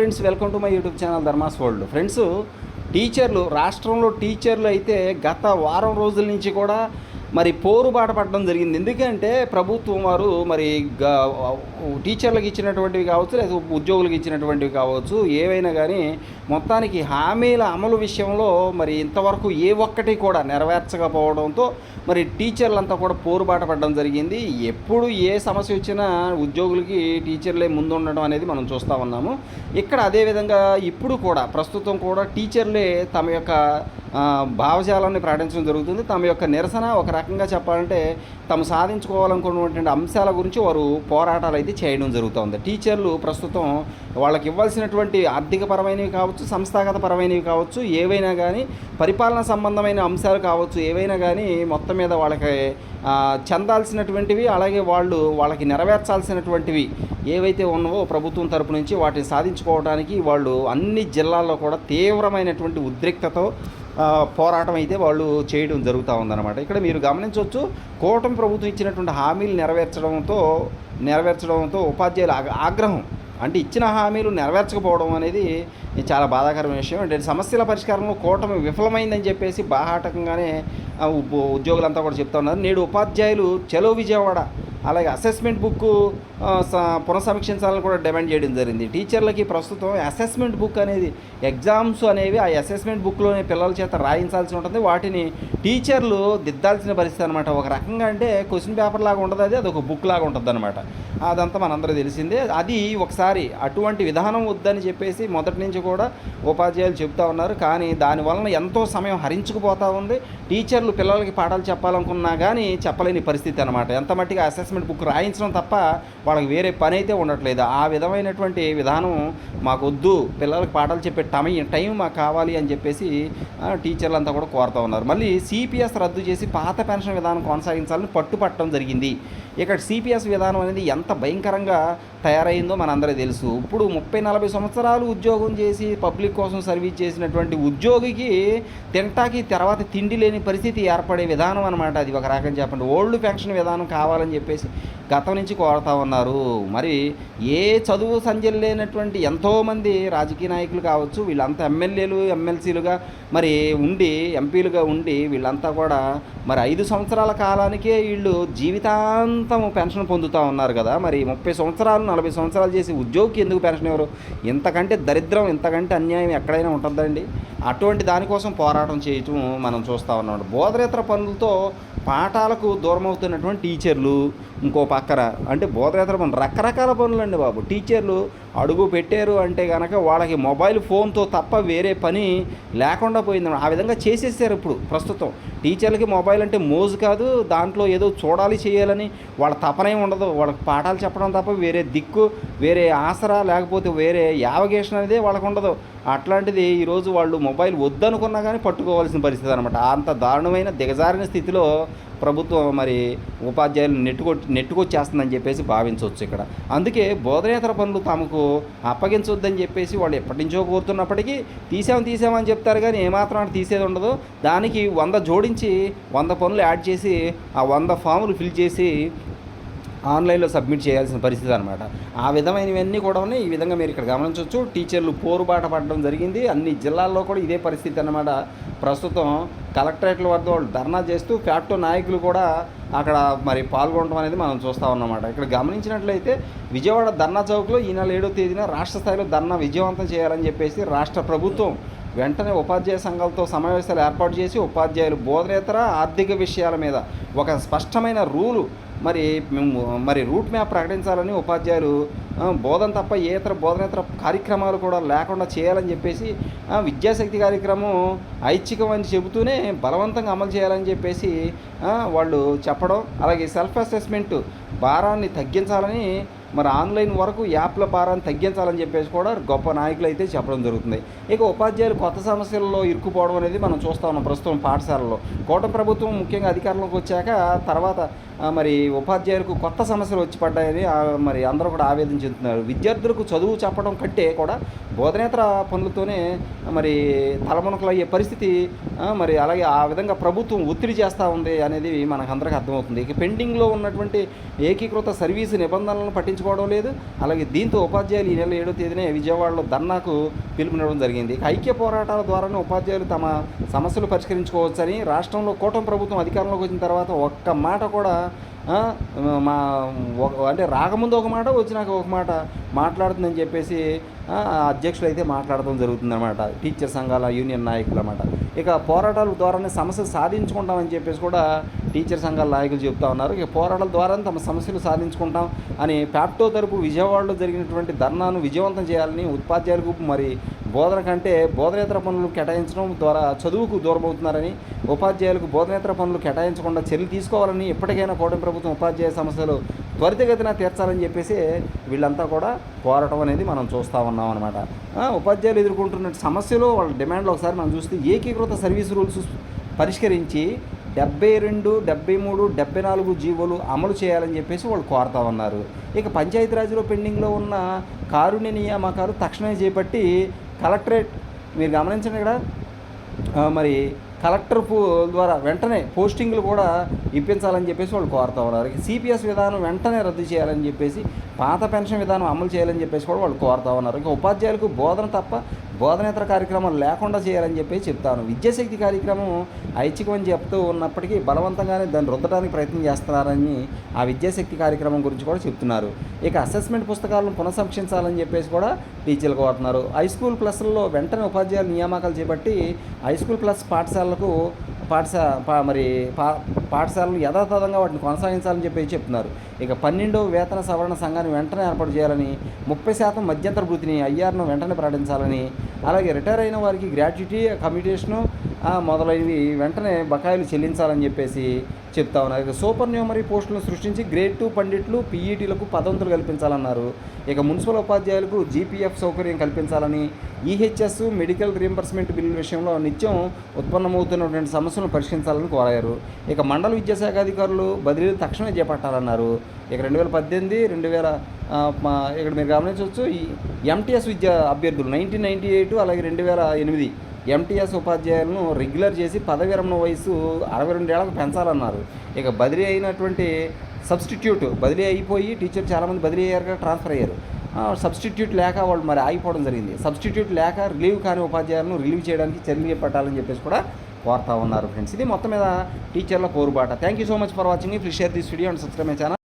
Friends welcome to my YouTube channel Dharma's world friends టీచర్లు రాష్ట్రంలో టీచర్లు అయితే గత వారం రోజుల నుంచి కూడా మరి పోరుబాట పడడం జరిగింది. ఎందుకంటే ప్రభుత్వం వారు మరి గ- టీచర్లకు ఇచ్చినటువంటివి కావచ్చు లేదా ఉద్యోగులకు ఇచ్చినటువంటివి కావచ్చు ఏవైనా కానీ మొత్తానికి హామీల అమలు విషయంలో మరి ఇంతవరకు ఏ ఒక్కటి కూడా నెరవేర్చకపోవడంతో మరి టీచర్లంతా కూడా పోరుబాట పడడం జరిగింది. ఎప్పుడు ఏ సమస్య వచ్చినా ఉద్యోగులకి టీచర్లే ముందు ఉండడం అనేది మనం చూస్తూ ఉన్నాము. ఇక్కడ అదేవిధంగా ఇప్పుడు కూడా ప్రస్తుతం కూడా టీచర్లే తమ యొక్క భావజాలాన్ని ప్రకటించడం జరుగుతుంది. తమ యొక్క నిరసన ఒక రకంగా చెప్పాలంటే తమ సాధించుకోవాలనుకున్నటువంటి అంశాల గురించి వారు పోరాటాలు అయితే చేయడం జరుగుతుంది. టీచర్లు ప్రస్తుతం వాళ్ళకి ఇవ్వాల్సినటువంటి ఆర్థికపరమైనవి కావచ్చు సంస్థాగత పరమైనవి కావచ్చు ఏవైనా కానీ పరిపాలన సంబంధమైన అంశాలు కావచ్చు ఏవైనా కానీ మొత్తం మీద వాళ్ళకి చెందాల్సినటువంటివి అలాగే వాళ్ళు వాళ్ళకి నెరవేర్చాల్సినటువంటివి ఏవైతే ఉన్నావో ప్రభుత్వం తరపు నుంచి వాటిని సాధించుకోవడానికి వాళ్ళు అన్ని జిల్లాల్లో కూడా తీవ్రమైనటువంటి ఉద్రిక్తతో పోరాటం అయితే వాళ్ళు చేయడం జరుగుతూ ఉందన్నమాట. ఇక్కడ మీరు గమనించవచ్చు కూటమి ప్రభుత్వం ఇచ్చినటువంటి హామీలు నెరవేర్చడంతో నెరవేర్చడంతో ఉపాధ్యాయుల ఆగ్రహం అంటే ఇచ్చిన హామీలు నెరవేర్చకపోవడం అనేది చాలా బాధాకరమైన విషయం. అంటే సమస్యల పరిష్కారంలో కూటమి విఫలమైందని చెప్పేసి బాహాటకంగానే ఉ- ఉద్యోగులంతా కూడా చెప్తా ఉన్నారు. నేడు ఉపాధ్యాయులు చలో విజయవాడ అలాగే అసెస్మెంట్ బుక్ పునఃసమీక్షించాలని కూడా డిమాండ్ చేయడం జరిగింది. టీచర్లకి ప్రస్తుతం అసెస్మెంట్ బుక్ అనేది ఎగ్జామ్స్ అనేవి ఆ అసెస్మెంట్ బుక్లోనే పిల్లల చేత రాయించాల్సి ఉంటుంది. వాటిని టీచర్లు దిద్దాల్సిన పరిస్థితి అనమాట ఒక రకంగా అంటే క్వశ్చన్ పేపర్ లాగా ఉండదు అది అది ఒక బుక్ లాగా ఉంటుంది అనమాట అదంతా మనందరూ తెలిసిందే. అది ఒకసారి అటువంటి విధానం వద్దని చెప్పేసి మొదటి నుంచి కూడా ఉపాధ్యాయులు చెప్తా ఉన్నారు. కానీ దాని వలన ఎంతో సమయం హరించుకుపోతూ ఉంది. టీచర్లు పిల్లలకి పాఠాలు చెప్పాలనుకున్నా కానీ చెప్పలేని పరిస్థితి అనమాట ఎంత మట్టిగా అసెస్మెంట్ బుక్ రాయించడం తప్ప వాళ్ళకి వేరే పని అయితే ఉండట్లేదు. ఆ విధమైనటువంటి విధానం మాకు వద్దు పిల్లలకి పాఠాలు చెప్పే టైం టైం మాకు కావాలి అని చెప్పేసి టీచర్లు అంతా కూడా కోరుతూ ఉన్నారు. మళ్ళీ సిపిఎస్ రద్దు చేసి పాత పెన్షన్ విధానం కొనసాగించాలని పట్టుపట్టడం జరిగింది. ఇక్కడ సిపిఎస్ విధానం అనేది ఎంత భయంకరంగా తయారైందో మనందరికీ తెలుసు. ఇప్పుడు ముప్పై నలభై సంవత్సరాలు ఉద్యోగం చేసి పబ్లిక్ కోసం సర్వీస్ చేసినటువంటి ఉద్యోగికి తింటాకి తర్వాత తిండి లేని పరిస్థితి ఏర్పడే విధానం అనమాట అది ఒక రకం చెప్పండి. ఓల్డ్ పెన్షన్ విధానం కావాలని చెప్పేసి గతం నుంచి కోరుతా ఉన్నారు. మరి ఏ చదువు సంజలు లేనటువంటి ఎంతోమంది రాజకీయ నాయకులు కావచ్చు వీళ్ళంతా ఎమ్మెల్యేలు ఎమ్మెల్సీలుగా మరి ఉండి ఎంపీలుగా ఉండి వీళ్ళంతా కూడా మరి ఐదు సంవత్సరాల కాలానికే వీళ్ళు జీవితాంత పెన్షన్ పొందుతూ ఉన్నారు కదా మరి ముప్పై సంవత్సరాలు నలభై సంవత్సరాలు చేసి ఉద్యోగికి ఎందుకు పెన్షన్ ఇవ్వరు? ఇంతకంటే దరిద్రం ఇంతకంటే అన్యాయం ఎక్కడైనా ఉంటుందండి. అటువంటి దానికోసం పోరాటం చేయటం మనం చూస్తూ ఉన్నాం బోధనేతర పనులతో పాఠాలకు దూరం అవుతున్నటువంటి టీచర్లు ఇంకో పక్కన అంటే బోధనేతర పనులు రకరకాల పనులు అండి బాబు. టీచర్లు అడుగు పెట్టారు అంటే కనుక వాళ్ళకి మొబైల్ ఫోన్తో తప్ప వేరే పని లేకుండా పోయింది. ఆ విధంగా చేసేసారు ఇప్పుడు ప్రస్తుతం. టీచర్లకి మొబైల్ అంటే మోజు కాదు దాంట్లో ఏదో చూడాలి చేయాలని వాళ్ళ తపనే ఉండదు. వాళ్ళకి పాఠాలు చెప్పడం తప్ప వేరే దిక్కు వేరే ఆసరా లేకపోతే వేరే యావగేషన్ అనేది వాళ్ళకు ఉండదు. అట్లాంటిది ఈరోజు వాళ్ళు మొబైల్ వద్దనుకున్నా కానీ పట్టుకోవాల్సిన పరిస్థితి అనమాట అంత దారుణమైన దిగజారిన స్థితిలో ప్రభుత్వం మరి ఉపాధ్యాయులు నెట్టుకొ నెట్టుకొచ్చేస్తుందని చెప్పేసి భావించవచ్చు ఇక్కడ. అందుకే బోధనేతర పనులు తమకు అప్పగించొద్దని చెప్పేసి వాళ్ళు ఎప్పటి నుంచో కోరుతున్నప్పటికీ తీసాం తీసామని చెప్తారు కానీ ఏమాత్రం తీసేది ఉండదు. దానికి వంద జోడించి వంద పనులు యాడ్ చేసి ఆ వంద ఫాములు ఫిల్ చేసి ఆన్లైన్లో సబ్మిట్ చేయాల్సిన పరిస్థితి అనమాట ఆ విధమైనవన్నీ కూడా ఉన్నాయి. ఈ విధంగా మీరు ఇక్కడ గమనించవచ్చు టీచర్లు పోరుబాట పడడం జరిగింది. అన్ని జిల్లాల్లో కూడా ఇదే పరిస్థితి అనమాట ప్రస్తుతం కలెక్టరేట్ల వద్ద వాళ్ళు ధర్నా చేస్తూ ఫ్యాక్టో నాయకులు కూడా అక్కడ మరి పాల్గొనడం అనేది మనం చూస్తూ ఉన్నమాట ఇక్కడ గమనించినట్లయితే విజయవాడ ధర్నా చౌక్లో ఈ నెల ఏడో తేదీన రాష్ట్ర స్థాయిలో ధర్నా విజయవంతం చేయాలని చెప్పేసి రాష్ట్ర ప్రభుత్వం వెంటనే ఉపాధ్యాయ సంఘాలతో సమావేశాలు ఏర్పాటు చేసి ఉపాధ్యాయులు బోధనేతర ఆర్థిక విషయాల మీద ఒక స్పష్టమైన రూలు మరి మేము మరి రూట్ మ్యాప్ ప్రకటించాలని ఉపాధ్యాయులు బోధన తప్ప ఏ ఇతర బోధనేతర కార్యక్రమాలు కూడా లేకుండా చేయాలని చెప్పేసి విద్యాశక్తి కార్యక్రమం ఐచ్ఛికం అని చెబుతూనే బలవంతంగా అమలు చేయాలని చెప్పేసి వాళ్ళు చెప్పడం అలాగే సెల్ఫ్ అసెస్మెంట్ భారాన్ని తగ్గించాలని మరి ఆన్లైన్ వరకు యాప్ల భారాన్ని తగ్గించాలని చెప్పేసి కూడా గొప్ప నాయకులు అయితే చెప్పడం జరుగుతుంది. ఇక ఉపాధ్యాయులు కొత్త సమస్యల్లో ఇరుక్కుపోవడం అనేది మనం చూస్తా ఉన్నాం ప్రస్తుతం పాఠశాలలో. కూటమి ప్రభుత్వం ముఖ్యంగా అధికారంలోకి వచ్చాక తర్వాత మరి ఉపాధ్యాయులకు కొత్త సమస్యలు వచ్చి పడ్డాయని మరి అందరూ కూడా ఆవేదన చెందుతున్నారు. విద్యార్థులకు చదువు చెప్పడం కంటే కూడా బోధనేతర పనులతోనే మరి తలమునకలు అయ్యే పరిస్థితి మరి అలాగే ఆ విధంగా ప్రభుత్వం ఒత్తిడి చేస్తూ ఉంది అనేది మనకు అందరికీ అర్థమవుతుంది. ఇక పెండింగ్లో ఉన్నటువంటి ఏకీకృత సర్వీసు నిబంధనలను పట్టించు పట్టించుకోవడం లేదు. అలాగే దీంతో ఉపాధ్యాయులు ఈ నెల ఏడో తేదీనే విజయవాడలో ధర్నాకు పిలుపునివ్వడం జరిగింది. ఐక్య పోరాటాల ద్వారానే ఉపాధ్యాయులు తమ సమస్యలు పరిష్కరించుకోవచ్చని రాష్ట్రంలో కూటమి ప్రభుత్వం అధికారంలోకి వచ్చిన తర్వాత ఒక్క మాట కూడా మా ఒక- అంటే రాకముందు ఒక మాట వచ్చినాక ఒక మాట మాట్లాడుతుందని చెప్పేసి అధ్యక్షులు అయితే మాట్లాడడం జరుగుతుందన్నమాట. టీచర్ సంఘాల యూనియన్ నాయకులు అన్నమాట ఇక పోరాటాల ద్వారానే సమస్యలు సాధించుకుంటామని చెప్పేసి కూడా టీచర్ సంఘాల నాయకులు చెప్తా ఉన్నారు. ఇక పోరాటాల ద్వారానే తమ సమస్యలు సాధించుకుంటాం అని ప్యాప్టో తరపు విజయవాడలో జరిగినటువంటి ధర్నాను విజయవంతం చేయాలని ఉపాధ్యాయులకు మరి బోధన కంటే బోధనేతర పనులు కేటాయించడం ద్వారా చదువుకు దూరం అవుతున్నారని ఉపాధ్యాయులకు బోధనేతర పనులు కేటాయించకుండా చర్యలు తీసుకోవాలని ఎప్పటికైనా కూటమి ప్రభుత్వం ఉపాధ్యాయ సమస్యలు త్వరితగతిన తీర్చాలని చెప్పేసి వీళ్ళంతా కూడా పోరాటం అనేది మనం చూస్తూ ఉన్నాం అనమాట ఉపాధ్యాయులు ఎదుర్కొంటున్న సమస్యలు వాళ్ళ డిమాండ్లు ఒకసారి మనం చూస్తే ఏకీకృత సర్వీస్ రూల్స్ పరిష్కరించి డెబ్బై రెండు డెబ్బై మూడు డెబ్బై నాలుగు జీవోలు అమలు చేయాలని చెప్పేసి వాళ్ళు కోరుతా ఉన్నారు. ఇక పంచాయతీరాజ్లో పెండింగ్లో ఉన్న కారుణ్య నియామకాలు తక్షణమే చేపట్టి కలెక్టరేట్ మీరు గమనించండి ఇక్కడ. మరి కలెక్టర్ ద్వారా వెంటనే పోస్టింగ్లు కూడా ఇప్పించాలని చెప్పేసి వాళ్ళు కోరుతా ఉన్నారు. సిపిఎస్ విధానం వెంటనే రద్దు చేయాలని చెప్పేసి పాత పెన్షన్ విధానం అమలు చేయాలని చెప్పేసి కూడా వాళ్ళు కోరుతూ ఉన్నారు. ఇంకా ఉపాధ్యాయులకు బోధన తప్ప బోధనేతర కార్యక్రమం లేకుండా చేయాలని చెప్పి చెప్తాను. విద్యాశక్తి కార్యక్రమం ఐచ్ఛికమని చెప్తూ ఉన్నప్పటికీ బలవంతంగానే దాన్ని రుద్దడానికి ప్రయత్నం చేస్తున్నారని ఆ విద్యాశక్తి కార్యక్రమం గురించి కూడా చెప్తున్నారు. ఇక అసెస్మెంట్ పుస్తకాలను పునఃసంక్షించాలని చెప్పేసి కూడా టీచర్లు కోరుతున్నారు. హై స్కూల్ ప్లస్లలో వెంటనే ఉపాధ్యాయుల నియామకాలు చేపట్టి హై స్కూల్ ప్లస్ పాఠశాలలకు పాఠశా మరి పా పాఠశాలలు యథాతథంగా వాటిని కొనసాగించాలని చెప్పి చెప్తున్నారు. ఇక పన్నెండో వేతన సవరణ సంఘాన్ని వెంటనే ఏర్పాటు చేయాలని ముప్పై శాతం మధ్యంతర వృత్తిని ఐఆర్ను వెంటనే ప్రకటించాలని అలాగే రిటైర్ అయిన వారికి గ్రాట్యుటీ కమ్యూటేషను మొదలైనవి వెంటనే బకాయిలు చెల్లించాలని చెప్పేసి చెప్తా ఉన్నారు. సూపర్ న్యూమరీ పోస్టులను సృష్టించి గ్రేడ్ టూ పండిట్లు పీఈటీలకు పదవంతులు కల్పించాలన్నారు. ఇక మున్సిపల్ ఉపాధ్యాయులకు జీపీఎఫ్ సౌకర్యం కల్పించాలని ఈహెచ్ఎస్ మెడికల్ రీఎంబర్స్మెంట్ బిల్లుల విషయంలో నిత్యం ఉత్పన్నమవుతున్నటువంటి సమస్యలను పరిష్కరించాలని కోరారు. ఇక మండల విద్యాశాఖ అధికారులు బదిలీలు తక్షణమే చేపట్టాలన్నారు. ఇక రెండు వేల పద్దెనిమిది రెండు వేల ఇక్కడ మీరు గమనించవచ్చు ఈ ఎంటీఎస్ విద్యా అభ్యర్థులు నైన్టీన్ నైంటీ ఎయిట్ అలాగే రెండు వేల ఎనిమిది ఎంటీఎస్ ఉపాధ్యాయులను రెగ్యులర్ చేసి పదవి విరమణ వయసు అరవై రెండేళ్ళకు పెంచాలన్నారు. ఇక బదిలీ అయినటువంటి సబ్స్టిట్యూట్ బదిలీ అయిపోయి టీచర్ చాలామంది బదిలీ అయ్యారు కదా ట్రాన్స్ఫర్ అయ్యారు. సబ్స్టిట్యూట్ లేక వాళ్ళు మరి ఆగిపోవడం జరిగింది. సబ్స్టిట్యూట్ లేక రిలీవ్ కాని ఉపాధ్యాయులను రిలీవ్ చేయడానికి చర్యలు చేపట్టాలని చెప్పేసి కూడా కోరుతా ఉన్నారు ఫ్రెండ్స్ ఇది మొత్తం మీద టీచర్ల కోరుబాట. Thank you so much for watching please share this video and subscribe my channel